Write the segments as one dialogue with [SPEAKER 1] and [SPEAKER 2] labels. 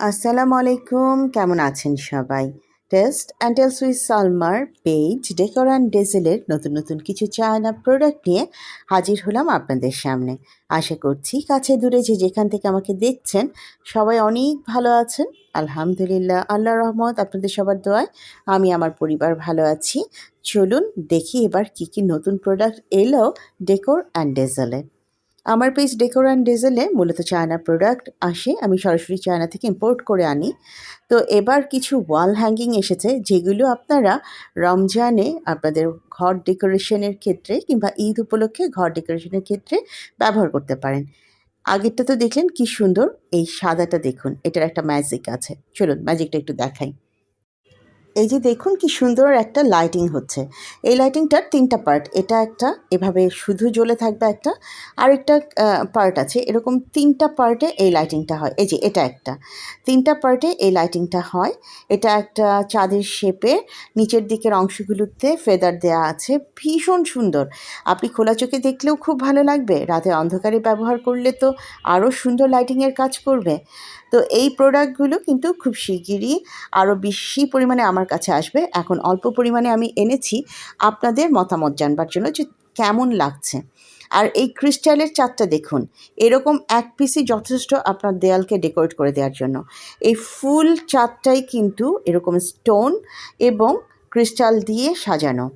[SPEAKER 1] আসসালামু আলাইকুম, কেমন আছেন সবাই? টেস্ট অ্যান্টেল সুইস সালমার পেজ ডেকোর অ্যান্ড ডেজেলের নতুন নতুন কিছু চায়না প্রোডাক্ট নিয়ে হাজির হলাম আপনাদের সামনে। আশা করছি কাছে দূরে যে যেখান থেকে আমাকে দেখছেন, সবাই অনেক ভালো আছেন। আলহামদুলিল্লাহ, আল্লাহ রহমত, আপনাদের সবার দোয়ায় আমি আমার পরিবার ভালো আছি। চলুন দেখি এবার কি কি নতুন প্রোডাক্ট এলো ডেকোর অ্যান্ড ডেজেলে আমার পেজ ডেকোর অ্যান্ড ডেজেলে মূলত চায়না প্রোডাক্ট আসে। আমি সরাসরি চায়না থেকে ইম্পোর্ট করে আনি। তো এবার কিছু ওয়াল হ্যাঙ্গিং এসেছে, যেগুলো আপনারা রমজানে আপনাদের ঘর ডেকোরেশনের ক্ষেত্রে কিংবা ঈদ উপলক্ষে ঘর ডেকোরেশনের ক্ষেত্রে ব্যবহার করতে পারেন। আগেরটা তো দেখলেন কি সুন্দর, এই সাদাটা দেখুন, এটার একটা ম্যাজিক আছে। চলুন ম্যাজিকটা একটু দেখাই। এই যে দেখুন কি সুন্দর একটা লাইটিং হচ্ছে। এই লাইটিংটার তিনটা পার্ট এটা একটা, এভাবে শুধু জ্বলে থাকবে একটা, আরেকটা পার্ট আছে। এরকম তিনটা পার্টে এই লাইটিংটা হয়। এই যে এটা একটা। তিনটা পার্টে এই লাইটিংটা হয়। এটা একটা চাঁদের শেপে নিচের দিকের অংশগুলোতে ফেদার দেয়া আছে। ভীষণ সুন্দর। আপনি খোলা চোখে দেখলেও খুব ভালো লাগবে। রাতে অন্ধকারে ব্যবহার করলে তো আরও সুন্দর লাইটিংয়ের কাজ করবে। তো এই প্রোডাক্টগুলো কিন্তু খুব শিগগিরই আরও বেশি পরিমাণে আমার কাছে আসবে। এখন অল্প পরিমাণে আমি এনেছি। আপনাদের মতামত জানবার জন্য যে কেমন লাগছে। আর এই ক্রিস্টালের চারটা দেখুন, এরকম এক পিসই যথেষ্ট আপনার দেয়ালকে ডেকোরেট করে দেওয়ার জন্য। এই ফুল চারটাই কিন্তু এরকম স্টোন এবং ক্রিস্টাল দিয়ে সাজানো।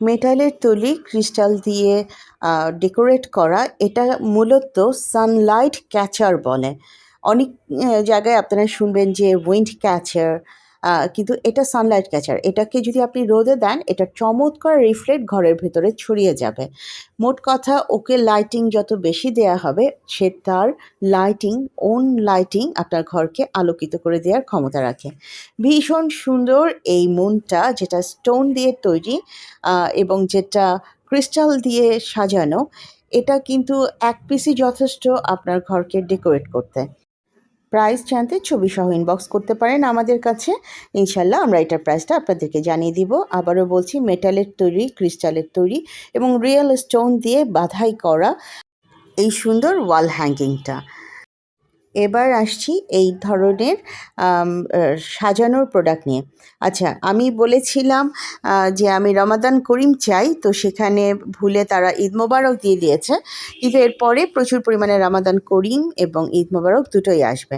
[SPEAKER 1] মেটালের তলি ক্রিস্টাল দিয়ে ডেকোরেট করা, এটা মূলত সানলাইট ক্যাচার বলে। অনেক জায়গায় আপনারা শুনবেন যে উইন্ড ক্যাচার কিন্তু এটা সানলাইট ক্যাচার এটাকে যদি আপনি রোদে দেন, এটা চমৎকার রিফ্লেক্ট ঘরের ভেতরে ছড়িয়ে যাবে। মোট কথা, ওকে লাইটিং যত বেশি দেয়া হবে, সে তার লাইটিং ওন লাইটিং আপনার ঘরকে আলোকিত করে দেওয়ার ক্ষমতা রাখে। ভীষণ সুন্দর এই মনটা, যেটা স্টোন দিয়ে তৈরি এবং যেটা ক্রিস্টাল দিয়ে সাজানো, এটা কিন্তু এক পিসই যথেষ্ট আপনার ঘরকে ডেকোরেট করতে। প্রাইস জানতে ছবি সহ ইনবক্স করতে পারেন আমাদের কাছে। ইনশাল্লাহ আমরা এটার প্রাইসটা আপনাদেরকে জানিয়ে দিব। আবারও বলছি মেটালের তৈরি ক্রিস্টালের তৈরি এবং রিয়েল স্টোন দিয়ে বাধাই করা এই সুন্দর ওয়াল হ্যাঙ্গিংটা এবার আসছি এই ধরনের সাজানোর প্রোডাক্ট নিয়ে। আচ্ছা আমি বলেছিলাম যে আমি রমাদান করিম চাই, তো সেখানে ভুলে তারা ঈদ মোবারক দিয়ে দিয়েছে। কিন্তু এরপরে প্রচুর পরিমাণে রমাদান করিম এবং ঈদ মোবারক দুটোই আসবে।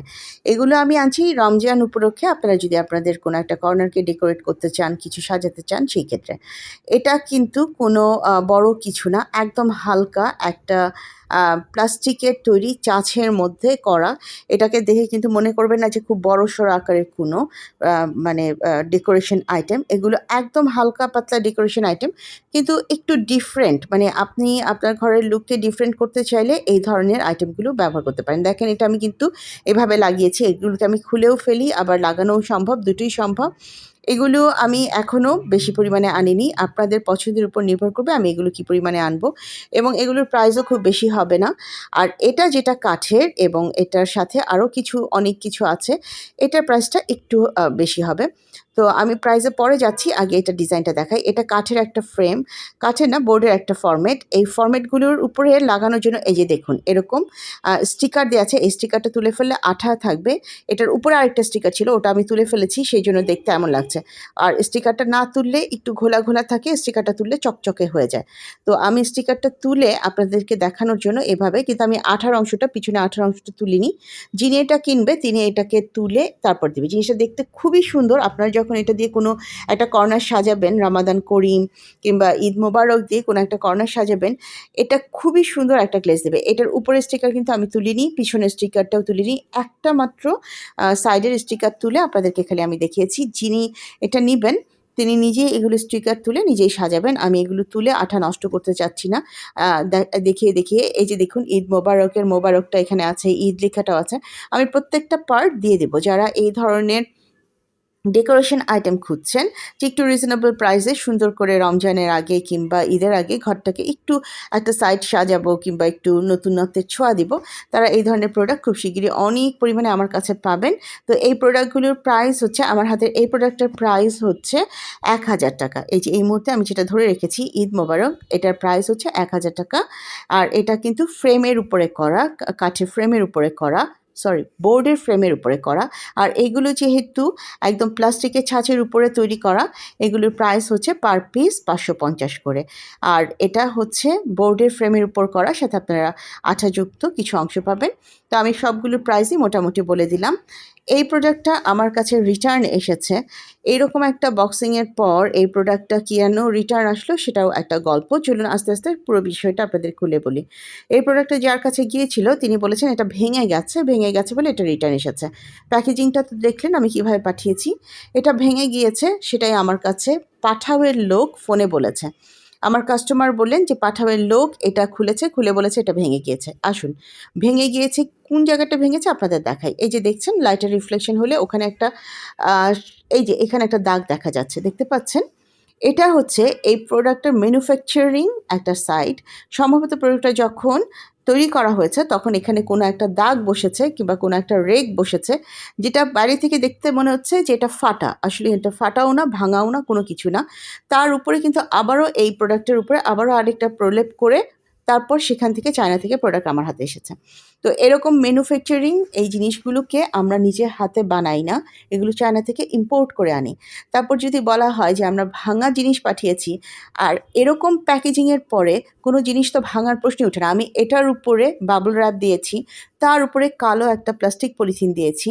[SPEAKER 1] এগুলো আমি আনছি রমজান উপলক্ষে, আপনারা যদি আপনাদের কোনো একটা কর্নারকে ডেকোরেট করতে চান, কিছু সাজাতে চান, সেই ক্ষেত্রে। এটা কিন্তু কোনো বড় কিছু না, একদম হালকা একটা প্লাস্টিকের তৈরি চাছের মধ্যে করা। এটাকে দেখে কিন্তু মনে করবেন না যে খুব বড় সড়ো আকারের কোনো মানে ডেকোরেশন আইটেম এগুলো একদম হালকা পাতলা ডেকোরেশন আইটেম কিন্তু একটু ডিফারেন্ট মানে আপনি আপনার ঘরের লুককে ডিফারেন্ট করতে চাইলে এই ধরনের আইটেমগুলো ব্যবহার করতে পারেন। দেখেন, এটা আমি কিন্তু এভাবে লাগিয়েছি। এগুলোকে আমি খুলেও ফেলি, আবার লাগানোও সম্ভব, দুটোই সম্ভব। এগুলো আমি এখনও বেশি পরিমাণে আনিনি। আপনাদের পছন্দের উপর নির্ভর করবে আমি এগুলো কি পরিমাণে আনব। এবং এগুলোর প্রাইসও খুব বেশি হবে না। আর এটা যেটা কাঠের এবং এটার সাথে আরও কিছু, অনেক কিছু আছে, এটার প্রাইসটা একটু বেশি হবে। তো আমি প্রাইজে পরে যাচ্ছি, আগে এটা ডিজাইনটা দেখাই। এটা কাঠের একটা ফ্রেম কাঠের না বোর্ডের একটা ফর্মেট এই ফর্মেটগুলোর উপরে লাগানোর জন্য এই যে দেখুন, এরকম স্টিকার দেওয়া আছে। এই স্টিকারটা তুলে ফেললে আঠা থাকবে। এটার উপরে আরেকটা স্টিকার ছিল, ওটা আমি তুলে ফেলেছি, সেই জন্য দেখতে এমন লাগছে। আর স্টিকারটা না তুললে একটু ঘোলা ঘোলা থাকে স্টিকারটা তুললে চকচকে হয়ে যায়। তো আমি স্টিকারটা তুলে আপনাদেরকে দেখানোর জন্য এভাবে, কিন্তু আমি আঠার অংশটা, পিছনে আঠার অংশটা তুলিনি। যিনি এটা কিনবে, তিনি এটাকে তুলে তারপর দেবে। জিনিসটা দেখতে খুবই সুন্দর। আপনারা যখন যখন এটা দিয়ে কোনো একটা কর্নার সাজাবেন রামাদান করিম কিংবা ঈদ মোবারক দিয়ে কোনো একটা কর্নার সাজাবেন, এটা খুবই সুন্দর একটা গ্লেজ দেবে। এটার উপরের স্টিকার কিন্তু আমি তুলিনি, পিছনের স্টিকারটাও তুলিনি, একটা মাত্র সাইডের স্টিকার তুলে আপনাদেরকে খালি আমি দেখিয়েছি। যিনি এটা নেবেন, তিনি নিজে এগুলো স্টিকার তুলে নিজেই সাজাবেন। আমি এগুলো তুলে আঠা নষ্ট করতে চাচ্ছি না। দেখিয়ে দেখিয়ে, এই যে দেখুন, ঈদ মোবারকের মোবারকটা এখানে আছে, ঈদ লেখাটাও আছে। আমি প্রত্যেকটা পার্ট দিয়ে দেবো। যারা এই ধরনের ডেকোরেশন আইটেম খুঁজছেন যে একটু রিজনেবল প্রাইসে সুন্দর করে রমজানের আগে কিংবা ঈদের আগে ঘরটাকে একটু একটা সাইড সাজাবো কিংবা একটু নতুনত্বের ছোঁয়া দিব, তারা এই ধরনের প্রোডাক্ট খুব শিগগিরই অনেক পরিমাণে আমার কাছে পাবেন। তো এই প্রোডাক্টগুলোর প্রাইস হচ্ছে, আমার হাতের এই প্রোডাক্টের প্রাইস হচ্ছে এক হাজার টাকা। এই যে এই মুহূর্তে আমি যেটা ধরে রেখেছি, ঈদ মোবারক, এটার প্রাইস হচ্ছে এক হাজার টাকা। আর এটা কিন্তু ফ্রেমের উপরে করা কাঠের ফ্রেমের উপরে করা। সরি বোর্ডের ফ্রেমের উপরে করা। আর এগুলো যেহেতু একদম প্লাস্টিকের ছাঁচের উপরে তৈরি করা, এগুলোর প্রাইস হচ্ছে পার পিস পাঁচশো পঞ্চাশ করে। আর এটা হচ্ছে বোর্ডের ফ্রেমের উপর করা, সাথে আপনারা আঠাযুক্ত কিছু অংশ পাবেন। তো আমি সবগুলোর প্রাইসই মোটামুটি বলে দিলাম। এই প্রোডাক্টটা আমার কাছে রিটার্ন এসেছে। এইরকম একটা বক্সিংয়ের পর এই প্রোডাক্টটা কেন রিটার্ন আসলো, সেটাও একটা গল্প। চলুন আস্তে আস্তে পুরো বিষয়টা আপনাদের খুলে বলি। এই প্রোডাক্টটা যার কাছে গিয়েছিল, তিনি বলেছেন এটা ভেঙে গেছে ভেঙে গেছে বলে এটা রিটার্ন এসেছে। প্যাকেজিংটা তো দেখলেন, আমি কীভাবে পাঠিয়েছি? এটা ভেঙে গিয়েছে, সেটাই আমার কাছে পাঠাওয়ের লোক ফোনে বলেছে। আমার কাস্টমার বললেন যে পাঠাবের লোক এটা খুলেছে, খুলে বলেছে এটা ভেঙে গিয়েছে। আসুন, ভেঙে গিয়েছে, কোন জায়গাটা ভেঙেছে আপনাদের দেখাই। এই যে দেখছেন লাইটের রিফ্লেকশন হলে ওখানে একটা এই যে এখানে একটা দাগ দেখা যাচ্ছে, দেখতে পাচ্ছেন? এটা হচ্ছে এই প্রোডাক্টের ম্যানুফ্যাকচারিং একটা সাইট সম্ভবত প্রোডাক্টটা যখন তৈরি করা হয়েছে, তখন এখানে কোনো একটা দাগ বসেছে কিংবা কোনো একটা রেক বসেছে, যেটা বাইরে থেকে দেখতে মনে হচ্ছে যে এটা ফাটা। আসলে এটা ফাটাও না, ভাঙাও না, কোনো কিছু না। তার উপরে কিন্তু আবারও এই প্রোডাক্টের উপরে আবারও আরেকটা প্রলেপ করে তারপর সেখান থেকে চায়না থেকে প্রোডাক্ট আমার হাতে এসেছে। তো এরকম ম্যানুফ্যাকচারিং এই জিনিসগুলোকে আমরা নিজের হাতে বানাই না, এগুলো চায়না থেকে ইম্পোর্ট করে আনি। তারপর যদি বলা হয় যে আমরা ভাঙা জিনিস পাঠিয়েছি, আর এরকম প্যাকেজিংয়ের পরে কোনো জিনিস তো ভাঙার প্রশ্নই ওঠে না। আমি এটার উপরে বাবল র্যাপ দিয়েছি, তার উপরে কালো একটা প্লাস্টিক পলিথিন দিয়েছি।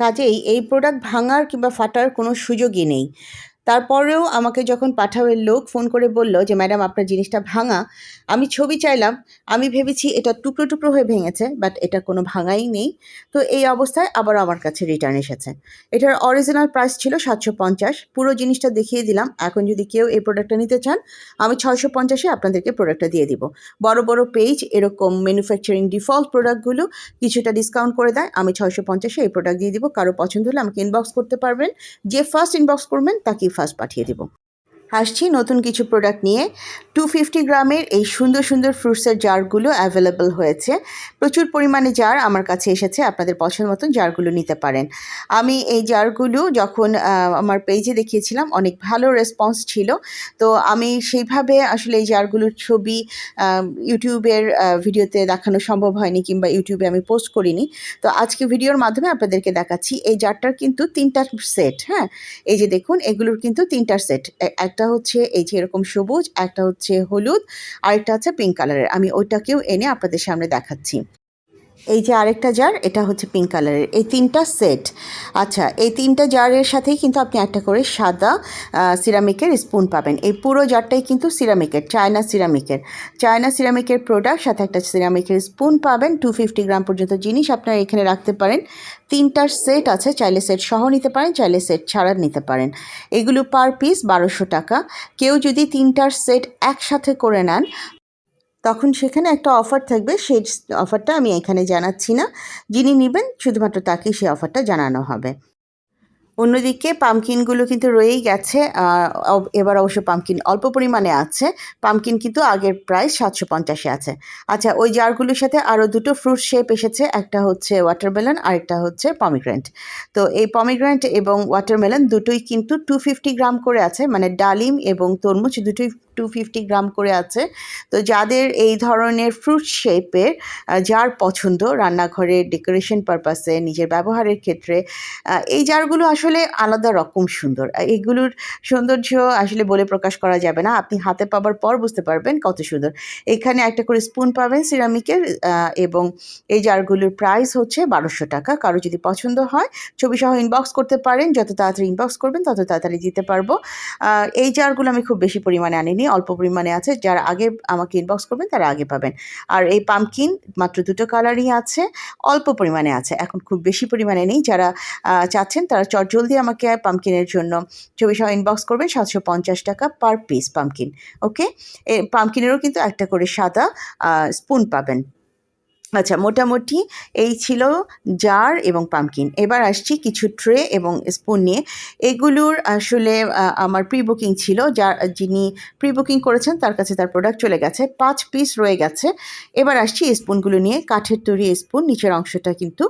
[SPEAKER 1] কাজেই এই প্রোডাক্ট ভাঙার কিংবা ফাটার কোনো সুযোগই নেই। তারপরেও আমাকে যখন পাঠাওয়ের লোক ফোন করে বলল যে, ম্যাডাম, আপনার জিনিসটা ভাঙা। আমি ছবি চাইলাম। আমি ভেবেছি এটা টুকরো টুকরো হয়ে ভেঙেছে, বাট এটা কোনো ভাঙাই নেই। তো এই অবস্থায় আবার আমার কাছে রিটার্ন এসেছে। এটার অরিজিনাল প্রাইস ছিল সাতশো পঞ্চাশ। পুরো জিনিসটা দেখিয়ে দিলাম। এখন যদি কেউ এই প্রোডাক্টটা নিতে চান, আমি ছয়শো পঞ্চাশে আপনাদেরকে প্রোডাক্টটা দিয়ে দিব। বড় বড় পেজ, এরকম ম্যানুফ্যাকচারিং ডিফল্ট প্রোডাক্টগুলো কিছুটা ডিসকাউন্ট করে দেয়। আমি ছয়শো পঞ্চাশে এই প্রোডাক্ট দিয়ে দিব। কারও পছন্দ হলে আমাকে ইনবক্স করতে পারবেন। যে ফার্স্ট ইনবক্স করবেন, তাকেই ফার্স্ট পাঠিয়ে দেবো। আসছি নতুন কিছু প্রোডাক্ট নিয়ে। টু ফিফটি গ্রামের এই সুন্দর সুন্দর ফ্রুটসের জারগুলো অ্যাভেলেবল হয়েছে। প্রচুর পরিমাণে জার আমার কাছে এসেছে, আপনাদের পছন্দ মতন জারগুলো নিতে পারেন। আমি এই জারগুলো যখন আমার পেজে দেখিয়েছিলাম, অনেক ভালো রেসপন্স ছিল। তো আমি সেইভাবে আসলে এই জারগুলোর ছবি ইউটিউবের ভিডিওতে দেখানো সম্ভব হয়নি কিংবা ইউটিউবে আমি পোস্ট করিনি। তো আজকে ভিডিওর মাধ্যমে আপনাদেরকে দেখাচ্ছি, এই জারটার কিন্তু তিনটা সেট হ্যাঁ? এই যে দেখুন, এগুলোর কিন্তু তিনটা সেট একটা হচ্ছে এই যে এরকম সবুজ, একটা হচ্ছে হলুদ আর একটা হচ্ছে পিঙ্ক কালারের আমি ওইটাকেও এনে আপনাদের সামনে দেখাচ্ছি। এই যে আরেকটা জার এটা হচ্ছে পিঙ্ক কালারের এই তিনটা সেট আচ্ছা এই তিনটা জারের সাথেই কিন্তু আপনি একটা করে সাদা সিরামিকের স্পুন পাবেন। এই পুরো জারটাই কিন্তু সিরামিকের চায়না সিরামিকের চায়না সিরামিকের প্রোডাক্ট সাথে একটা সিরামিকের স্পুন পাবেন। টু ফিফটি গ্রাম পর্যন্ত জিনিস আপনারা এখানে রাখতে পারেন। তিনটার সেট আছে, চাইলে সেট সহ নিতে পারেন, চাইলে সেট ছাড়া নিতে পারেন। এগুলো পার পিস বারোশো টাকা। কেউ যদি তিনটার সেট একসাথে করে নেন তখন সেখানে একটা অফার থাকবে, সেই অফারটা আমি এখানে জানাচ্ছি না। যিনি নেবেন, শুধুমাত্র তাকেই সেই অফারটা জানানো হবে। অন্যদিকে পামকিনগুলো কিন্তু রয়েই গেছে এবার অবশ্য পামকিন অল্প পরিমাণে আছে পামকিন কিন্তু আগের প্রায় সাতশো পঞ্চাশে আছে। আচ্ছা ওই জারগুলোর সাথে আরও দুটো ফ্রুট শেপ এসেছে, একটা হচ্ছে ওয়াটারমেলন আরেকটা হচ্ছে পমিগ্রেন্ট তো এই পমিগ্রেন্ট এবং ওয়াটারমেলন দুটোই কিন্তু টু ফিফটি গ্রাম করে আছে মানে ডালিম এবং তরমুজ দুটোই টু ফিফটি গ্রাম করে আছে। তো যাদের এই ধরনের ফ্রুট শেপের যার পছন্দ রান্নাঘরের ডেকোরেশন পারপাসে নিজের ব্যবহারের ক্ষেত্রে এই জারগুলো আসলে আলাদা রকম সুন্দর। এগুলোর সৌন্দর্য আসলে বলে প্রকাশ করা যাবে না। আপনি হাতে পাবার পর বুঝতে পারবেন কত সুন্দর। এখানে একটা করে স্পুন পাবেন সিরামিকের এবং এই জারগুলোর প্রাইস হচ্ছে বারোশো টাকা। কারও যদি পছন্দ হয়, ছবি সহ ইনবক্স করতে পারেন। যত তাড়াতাড়ি ইনবক্স করবেন, তত তাড়াতাড়ি দিতে পারব। এই জারগুলো আমি খুব বেশি পরিমাণে আনিনি। অল্প পরিমাণে আছে। যারা আগে আমাকে ইনবক্স করবেন, তারা আগে পাবেন। আর এই পামকিন মাত্র দুটো কালারই আছে, অল্প পরিমাণে আছে। এখন খুব বেশি পরিমাণে নেই। যারা চাচ্ছেন, তারা চট জলদি আমাকে পামকিনের জন্য ছবি সহ ইনবক্স করবেন। সাতশো পঞ্চাশ টাকা পার পিস পামকিন ওকে এ পামকিনেরও কিন্তু একটা করে সাদা স্পুন পাবেন। আচ্ছা মোটামুটি এই ছিল জার এবং পামকিন এবার আসছি কিছু ট্রে এবং স্পুন নিয়ে। এগুলোর আসলে আমার প্রি বুকিং ছিল। যার, যিনি প্রি বুকিং করেছেন, তার কাছে তার প্রোডাক্ট চলে গেছে। পাঁচ পিস রয়ে গেছে। এবার আসছি স্পুনগুলো নিয়ে। কাঠের তৈরি স্পুন নিচের অংশটা কিন্তু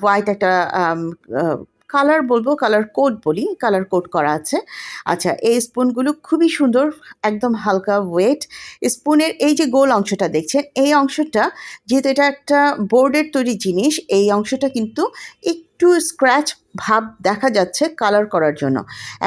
[SPEAKER 1] হোয়াইট একটা কালার বলব কালার কোড বলি কালার কোড করা আছে। আচ্ছা এই স্পুনগুলো খুবই সুন্দর, একদম হালকা ওয়েট স্পুনের এই যে গোল অংশটা দেখছেন, এই অংশটা যেহেতু এটা একটা বোর্ডের তৈরি জিনিস, এই অংশটা কিন্তু একটু স্ক্র্যাচ ভাব দেখা যাচ্ছে কালার করার জন্য।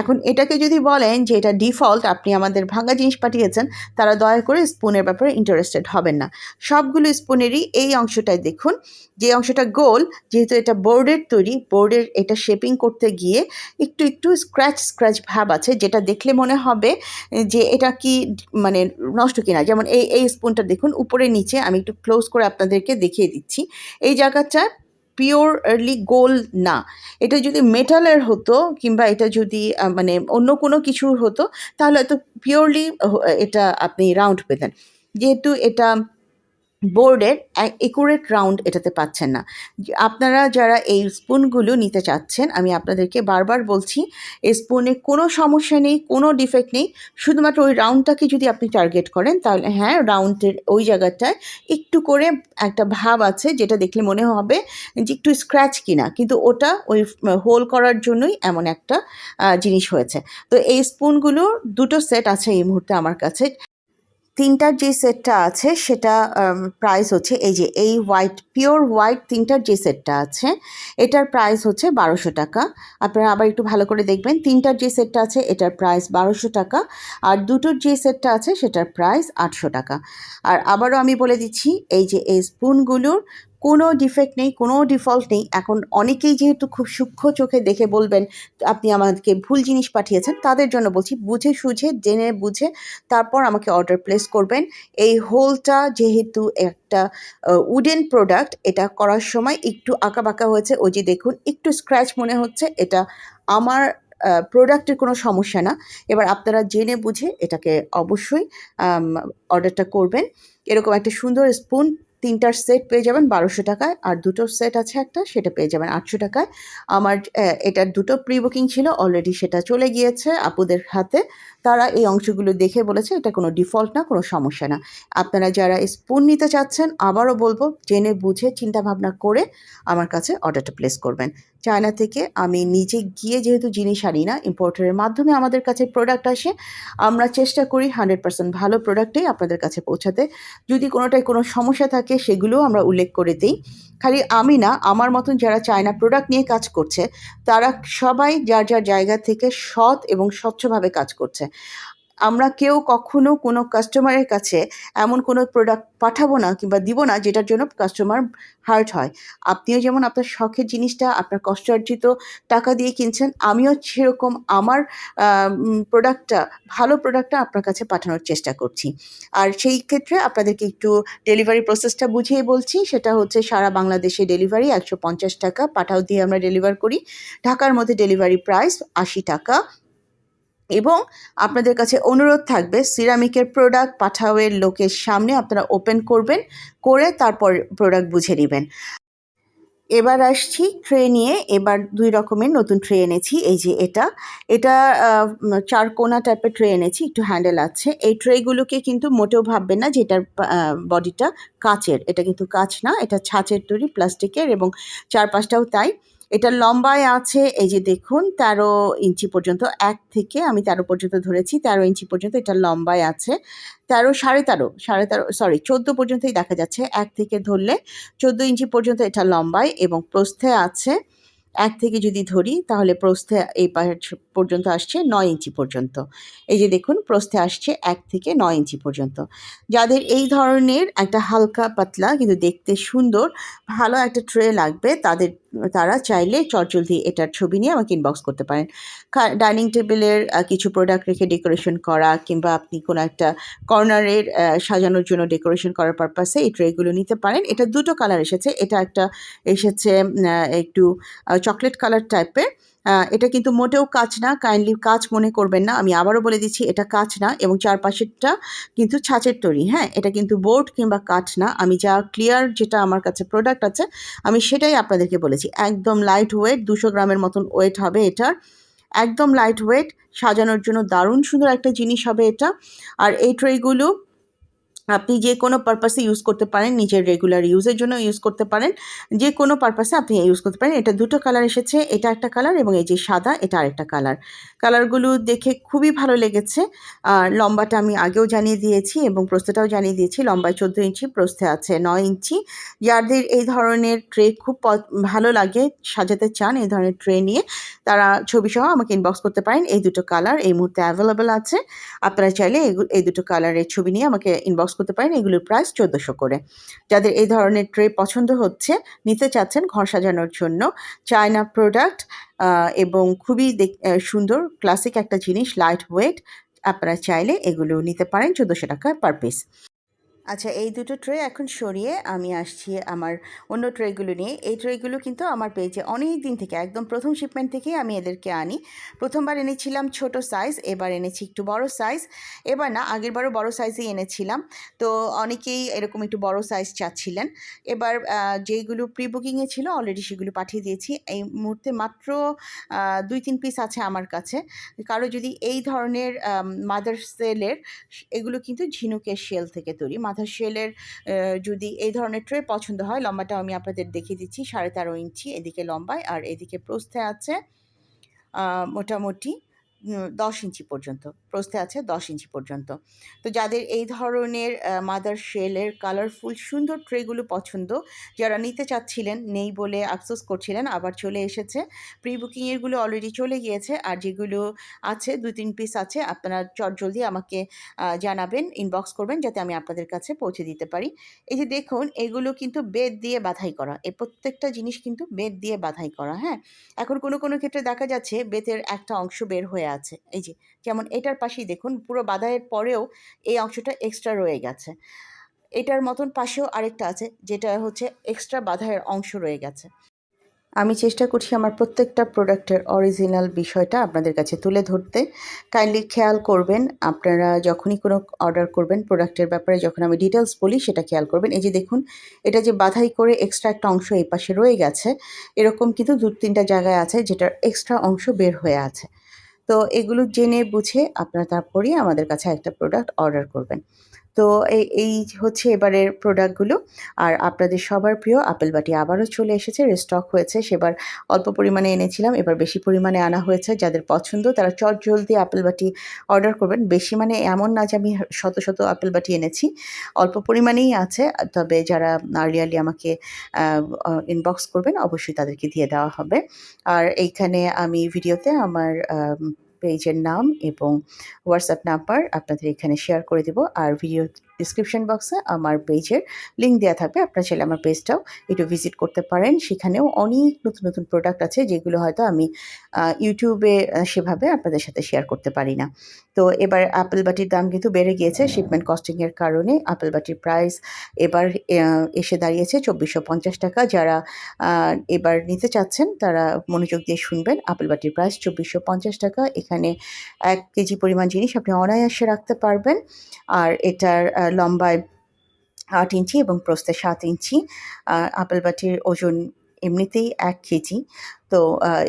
[SPEAKER 1] এখন এটাকে যদি বলেন যে এটা ডিফল্ট আপনি আমাদের ভাঙা জিনিস পাঠিয়েছেন, তারা দয়া করে স্পুনের ব্যাপারে ইন্টারেস্টেড হবেন না। সবগুলো স্পুনেরই এই অংশটায় দেখুন, যে অংশটা গোল, যেহেতু এটা বোর্ডের তৈরি বোর্ডের এটা শেপিং করতে গিয়ে একটু একটু স্ক্র্যাচ স্ক্র্যাচ ভাব আছে, যেটা দেখলে মনে হবে যে এটা কি মানে নষ্ট কিনা। যেমন এই এই স্পুনটা দেখুন, উপরে নিচে, আমি একটু ক্লোজ করে আপনাদেরকে দেখিয়ে দিচ্ছি। এই জায়গাটা পিওরলি গোল না। এটা যদি মেটালের হতো কিংবা এটা যদি মানে অন্য কোনো কিছুর হতো, তাহলে হয়তো পিওরলি এটা আপনি রাউন্ড পেতেন। যেহেতু এটা বোর্ডের একুরেট রাউন্ড এটাতে পাচ্ছেন না। আপনারা যারা এই স্পুনগুলো নিতে চাচ্ছেন, আমি আপনাদেরকে বারবার বলছি, এই স্পুনে কোনো সমস্যা নেই, কোনো ডিফেক্ট নেই। শুধুমাত্র ওই রাউন্ডটাকে যদি আপনি টার্গেট করেন, তাহলে হ্যাঁ রাউন্ডের ওই জায়গাটায় একটু করে একটা ভাব আছে, যেটা দেখলে মনে হবে যে একটু স্ক্র্যাচ কিনা। কিন্তু ওটা ওই হোল করার জন্যই এমন একটা জিনিস হয়েছে। তো এই স্পুনগুলো দুটো সেট আছে এই মুহূর্তে আমার কাছে। তিনটার যে সেটটা আছে, সেটা প্রাইস হচ্ছে এই যে, এই হোয়াইট পিওর হোয়াইট তিনটার যে সেটটা আছে, এটার প্রাইস হচ্ছে বারোশো টাকা। আপনারা আবার একটু ভালো করে দেখবেন, তিনটার যে সেটটা আছে, এটার প্রাইস বারোশো টাকা, আর দুটোর যে সেটটা আছে, সেটার প্রাইস আটশো টাকা। আর আবারও আমি বলে দিচ্ছি, এই যে, এই স্পুনগুলোর কোনো ডিফেক্ট নেই, কোনো ডিফল্ট নেই। এখন অনেকেই যেহেতু খুব সূক্ষ্ম চোখে দেখে বলবেন, আপনি আমাদেরকে ভুল জিনিস পাঠিয়েছেন, তাদের জন্য বলছি, বুঝে সুঝে, জেনে বুঝে তারপর আমাকে অর্ডার প্লেস করবেন। এই হোলটা যেহেতু একটা উডেন প্রোডাক্ট এটা করার সময় একটু আঁকা বাঁকা হয়েছে। ওই যে দেখুন, একটু স্ক্র্যাচ মনে হচ্ছে, এটা আমার প্রোডাক্টের কোনো সমস্যা না। এবার আপনারা জেনে বুঝে এটাকে অবশ্যই অর্ডারটা করবেন। এরকম একটা সুন্দর স্পুন তিনটার সেট পেয়ে যাবেন বারোশো টাকায়, আর দুটো সেট আছে একটা, সেটা পেয়ে যাবেন আটশো টাকায়। আমার এটার দুটো প্রি বুকিং ছিল অলরেডি সেটা চলে গিয়েছে আপুদের হাতে। তারা এই অংশগুলো দেখে বলেছে, এটা কোনো ডিফল্ট না, কোনো সমস্যা না। আপনারা যারা স্পুন নিতে চাচ্ছেন, আবারও বলব, জেনে বুঝে চিন্তা ভাবনা করে আমার কাছে অর্ডারটা প্লেস করবেন। চায়না থেকে আমি নিজে গিয়ে যেহেতু জিনিস আনি না ইম্পোর্টারের মাধ্যমে আমাদের কাছে প্রোডাক্ট আসে, আমরা চেষ্টা করি হান্ড্রেড পার্সেন্ট ভালো প্রোডাক্টেই আপনাদের কাছে পৌঁছাতে। যদি কোনোটায় কোনো সমস্যা থাকে সেগুলোও আমরা উল্লেখ করে দিই। খালি আমি না, আমার মতন যারা চায়না প্রোডাক্ট নিয়ে কাজ করছে, তারা সবাই যার যার জায়গা থেকে সৎ এবং স্বচ্ছভাবে কাজ করছে। আমরা কেউ কখনো কোনো কাস্টমারের কাছে এমন কোনো প্রোডাক্ট পাঠাবো না কিংবা দিব না যেটার জন্য কাস্টমার হার্ট হয়। আপনিও যেমন আপনার শখের জিনিসটা, আপনার কষ্টার্জিত টাকা দিয়ে কিনছেন, আমিও সেরকম আমার প্রোডাক্টটা ভালো প্রোডাক্টটা আপনার কাছে পাঠানোর চেষ্টা করছি। আর সেই ক্ষেত্রে আপনাদেরকে একটু ডেলিভারি প্রসেসটা বুঝিয়ে বলছি। সেটা হচ্ছে সারা বাংলাদেশে ডেলিভারি একশো পঞ্চাশ টাকা, পাঠাও দিয়ে আমরা ডেলিভার করি। ঢাকার মধ্যে ডেলিভারি প্রাইস আশি টাকা এবং আপনাদের কাছে অনুরোধ থাকবে সিরামিকের প্রোডাক্ট পাঠাওয়ের লোকের সামনে আপনারা ওপেন করবেন করে তারপর প্রোডাক্ট বুঝে নেবেন। এবার আসছি ট্রে নিয়ে এবার দুই রকমের নতুন ট্রে এনেছি এই যে এটা। এটা আহ, উম, চার কোনা টাইপের ট্রে এনেছি একটু হ্যান্ডেল আছে। এই ট্রেগুলোকে কিন্তু মোটেও ভাববেন না যে এটার বডিটা কাচের। এটা কিন্তু কাচ না এটা ছাঁচের তৈরি প্লাস্টিকের এবং চারপাশটাও তাই। এটা লম্বায় আছে, এই যে দেখুন, তেরো ইঞ্চি পর্যন্ত, এক থেকে আমি তেরো পর্যন্ত ধরেছি, তেরো ইঞ্চি পর্যন্ত এটা লম্বায় আছে। তেরো, সাড়ে তেরো সাড়ে তেরো সরি চোদ্দ পর্যন্তই দেখা যাচ্ছে, এক থেকে ধরলে চোদ্দ ইঞ্চি পর্যন্ত এটা লম্বায় এবং প্রস্থে আছে। এক থেকে যদি ধরি, তাহলে প্রস্থে এই পর্যন্ত আসছে নয় ইঞ্চি পর্যন্ত। এই যে দেখুন, প্রস্থে আসছে এক থেকে নয় ইঞ্চি পর্যন্ত। যাদের এই ধরনের একটা হালকা পাতলা কিন্তু দেখতে সুন্দর, ভালো একটা ট্রে লাগবে, তাদের, তারা চাইলে চটজলদি এটার ছবি নিয়ে আমাকে ইনবক্স করতে পারেন। ডাইনিং টেবিলের কিছু প্রোডাক্ট রেখে ডেকোরেশন করা কিংবা আপনি কোনো একটা কর্নারের সাজানোর জন্য ডেকোরেশন করার পারপাসে এই ট্রেগুলো নিতে পারেন। এটা দুটো কালার এসেছে। এটা একটা এসেছে একটু চকলেট কালার টাইপের এটা কিন্তু মোটেও কাচ না কাইন্ডলি কাচ মনে করবেন না, আমি আবারও বলে দিচ্ছি, এটা কাচ না এবং চারপাশেরটা কিন্তু ছাঁচের তৈরি হ্যাঁ এটা কিন্তু বোর্ড কিংবা কাঠ না, আমি যা ক্লিয়ার যেটা আমার কাছে প্রোডাক্ট আছে, আমি সেটাই আপনাদেরকে বলেছি, একদম লাইট ওয়েট দুশো গ্রামের মতন ওয়েট হবে এটার, একদম লাইট ওয়েট সাজানোর জন্য দারুণ সুন্দর একটা জিনিস হবে এটা, আর এই ট্রেগুলো আপনি যে কোনো পারপাসে ইউজ করতে পারেন, নিজের রেগুলার ইউজের জন্য ইউজ করতে পারেন, যে কোনো পারপাসে আপনি ইউজ করতে পারেন। এটা দুটো কালার এসেছে, এটা একটা কালার এবং এই যে সাদা, এটা আরেকটা কালার কালারগুলো দেখে খুবই ভালো লেগেছে। আর লম্বাটা আমি আগেও জানিয়ে দিয়েছি এবং প্রস্থটাও জানিয়ে দিয়েছি। লম্বায় চোদ্দ ইঞ্চি, প্রস্থে আছে নয় ইঞ্চি। যাদের এই ধরনের ট্রে খুব ভালো লাগে, সাজাতে চান এই ধরনের ট্রে নিয়ে, তারা ছবি সহ আমাকে ইনবক্স করতে পারেন। এই দুটো কালার এই মুহূর্তে অ্যাভেলেবেল আছে। আপনারা চাইলে এই দুটো কালারের ছবি নিয়ে আমাকে ইনবক্স করতে পারেন, এগুলোর প্রাইস চোদ্দোশো করে। যাদের এই ধরনের ট্রে পছন্দ হচ্ছে, নিতে চাচ্ছেন ঘর সাজানোর জন্য চায়না প্রোডাক্ট এবং খুবই সুন্দর ক্লাসিক একটা জিনিস লাইট ওয়েট আপনারা চাইলে এগুলো নিতে পারেন, চোদ্দোশো টাকা পার পিস আচ্ছা এই দুটো ট্রে এখন সরিয়ে আমি আসছি আমার অন্য ট্রেগুলো নিয়ে। এই ট্রেগুলো কিন্তু আমার পেয়েছে অনেক দিন থেকে, একদম প্রথম শিপমেন্ট থেকেই আমি এদেরকে আনি। প্রথমবার এনেছিলাম ছোট সাইজ এবার এনেছি একটু বড় সাইজ এবার না আগের বারও বড় সাইজেই এনেছিলাম। তো অনেকেই এরকম একটু বড় সাইজ চাচ্ছিলেন। এবার যেইগুলো প্রি বুকিংয়ে ছিল অলরেডি সেগুলো পাঠিয়ে দিয়েছি। এই মুহূর্তে মাত্র দুই তিন পিস আছে আমার কাছে। কারও যদি এই ধরনের মাদার সেলের এগুলো কিন্তু ঝিনুকের শেল থেকে তৈরি মাথার শেলের যদি এই ধরনের ট্রে পছন্দ হয়, লম্বাটা আমি আপনাদের দেখিয়ে দিচ্ছি, সাড়ে তেরো ইঞ্চি, এদিকে লম্বায় আর এদিকে প্রস্থে আছে মোটামুটি। দশ ইঞ্চি পর্যন্ত, প্রস্থে আছে দশ ইঞ্চি পর্যন্ত। তো যাদের এই ধরনের মাদার শেলের কালারফুল সুন্দর ট্রেগুলো পছন্দ, যারা নিতে চাচ্ছিলেন, নেই বলে আফসোস করছিলেন, আবার চলে এসেছে। প্রি বুকিংয়েরগুলো অলরেডি চলে গিয়েছে, আর যেগুলো আছে, দু তিন পিস আছে, আপনারা চট জলদি আমাকে জানাবেন ইনবক্স করবেন, যাতে আমি আপনাদের কাছে পৌঁছে দিতে পারি। এই যে দেখুন, এগুলো কিন্তু বেদ দিয়ে বাধাই করা এই প্রত্যেকটা জিনিস কিন্তু বেদ দিয়ে বাধাই করা হ্যাঁ? এখন কোনো কোনো ক্ষেত্রে দেখা যাচ্ছে বেতের একটা অংশ বের হয়ে আছে। এই যে, যেমন এটার পাশেই দেখুন, পুরো বাদায়ের পরেও এই অংশটা এক্সট্রা রয়ে গেছে। এটার মতন পাশেও আরেকটা আছে, যেটা হচ্ছে এক্সট্রা বাধায়ের অংশ রয়ে গেছে। আমি চেষ্টা করছি আমার প্রত্যেকটা প্রোডাক্টের অরিজিনাল বিষয়টা আপনাদের কাছে তুলে ধরতে। কাইন্ডলি খেয়াল করবেন, আপনারা যখনই কোনো অর্ডার করবেন প্রোডাক্টের ব্যাপারে, যখন আমি ডিটেলস বলি, সেটা খেয়াল করবেন। এই যে দেখুন, এটা যে বাধাই করে এক্সট্রা একটা অংশ এই পাশে রয়ে গেছে, এরকম কিন্তু দু তিনটা জায়গায় আছে, যেটার এক্সট্রা অংশ বের হয়ে আছে। তো এগুলো জেনে বুঝে আপনারা তারপরেই আমাদের কাছে একটা প্রোডাক্ট অর্ডার করবেন। তো এই হচ্ছে এবারের প্রোডাক্টগুলো আর আপনাদের সবার প্রিয় আপেল বাটি আবারও চলে এসেছে রিস্টক হয়েছে। সেবার অল্প পরিমাণে এনেছিলাম, এবার বেশি পরিমাণে আনা হয়েছে। যাদের পছন্দ তারা চট জলদি আপেল বাটি অর্ডার করবেন। বেশি মানে এমন না যে আমি শত শত আপেল বাটি এনেছি, অল্প পরিমাণেই আছে। তবে যারা আর্লিয়ারলি আমাকে ইনবক্স করবেন, অবশ্যই তাদেরকে দিয়ে দেওয়া হবে। আর এইখানে আমি ভিডিওতে আমার পেজের নাম এবং হোয়াটসঅ্যাপ নাম্বার আপনাদের এখানে শেয়ার করে দেবো। আর ভিডিও ডিসক্রিপশন বক্সে আমার পেজের লিঙ্ক দেওয়া থাকবে। আপনারা চাইলে আমার পেজটাও একটু ভিজিট করতে পারেন। সেখানেও অনেক নতুন নতুন প্রোডাক্ট আছে যেগুলো হয়তো আমি ইউটিউবে সেভাবে আপনাদের সাথে শেয়ার করতে পারি না। তো এবার আপেল বাটির দাম কিন্তু বেড়ে গিয়েছে শিপমেন্ট কস্টিংয়ের কারণে। আপেল বাটির প্রাইস এবার এসে দাঁড়িয়েছে চব্বিশশো পঞ্চাশ টাকা। যারা এবার নিতে চাচ্ছেন তারা মনোযোগ দিয়ে শুনবেন। আপেল বাটির প্রাইস চব্বিশশো পঞ্চাশ টাকা। এখানে এক কেজি পরিমাণ জিনিস আপনি অনায়াসে রাখতে পারবেন। আর এটার লম্বায় আট ইঞ্চি এবং প্রস্থে সাত ইঞ্চি। আপেল বাটির ওজন এমনিতেই এক কেজি। তো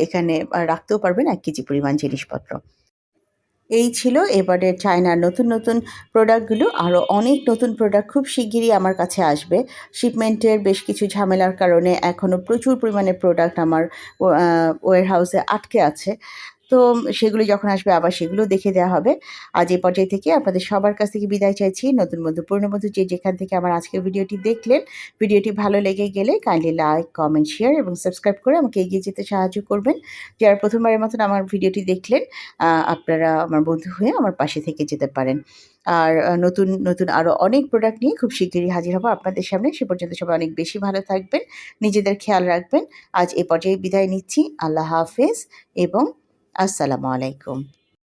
[SPEAKER 1] এখানে রাখতেও পারবেন এক কেজি পরিমাণ জিনিসপত্র। এই ছিল এবারের চায়নার নতুন নতুন প্রোডাক্টগুলো। আরও অনেক নতুন প্রোডাক্ট খুব শিগগিরই আমার কাছে আসবে। শিপমেন্টের বেশ কিছু ঝামেলার কারণে এখনও প্রচুর পরিমাণে প্রোডাক্ট আমার ওয়ার হাউসে আটকে আছে। তো সেগুলো যখন আসবে আবার সেগুলো দেখে দেওয়া হবে। আজ এই পর্যায়ে থেকে আপনাদের সবার কাছ থেকে বিদায় চাইছি। নতুন বন্ধু, পুরনো বন্ধু যে যেখান থেকে আমার আজকের ভিডিওটি দেখলেন, ভিডিওটি ভালো লেগে গেলে কাইন্ডলি লাইক কমেন্ট শেয়ার এবং সাবস্ক্রাইব করে আমাকে এগিয়ে যেতে সাহায্য করবেন। যারা প্রথমবারের মতন আমার ভিডিওটি দেখলেন আপনারা আমার বন্ধু হয়ে আমার পাশে থেকে যেতে পারেন। আর নতুন নতুন আরও অনেক প্রোডাক্ট নিয়ে খুব শিগগিরই হাজির হব আপনাদের সামনে। সে পর্যন্ত সবাই অনেক বেশি ভালো থাকবেন, নিজেদের খেয়াল রাখবেন। আজ এ পর্যায়ে বিদায় নিচ্ছি। আল্লাহ হাফেজ এবং আসসালামু আলাইকুম।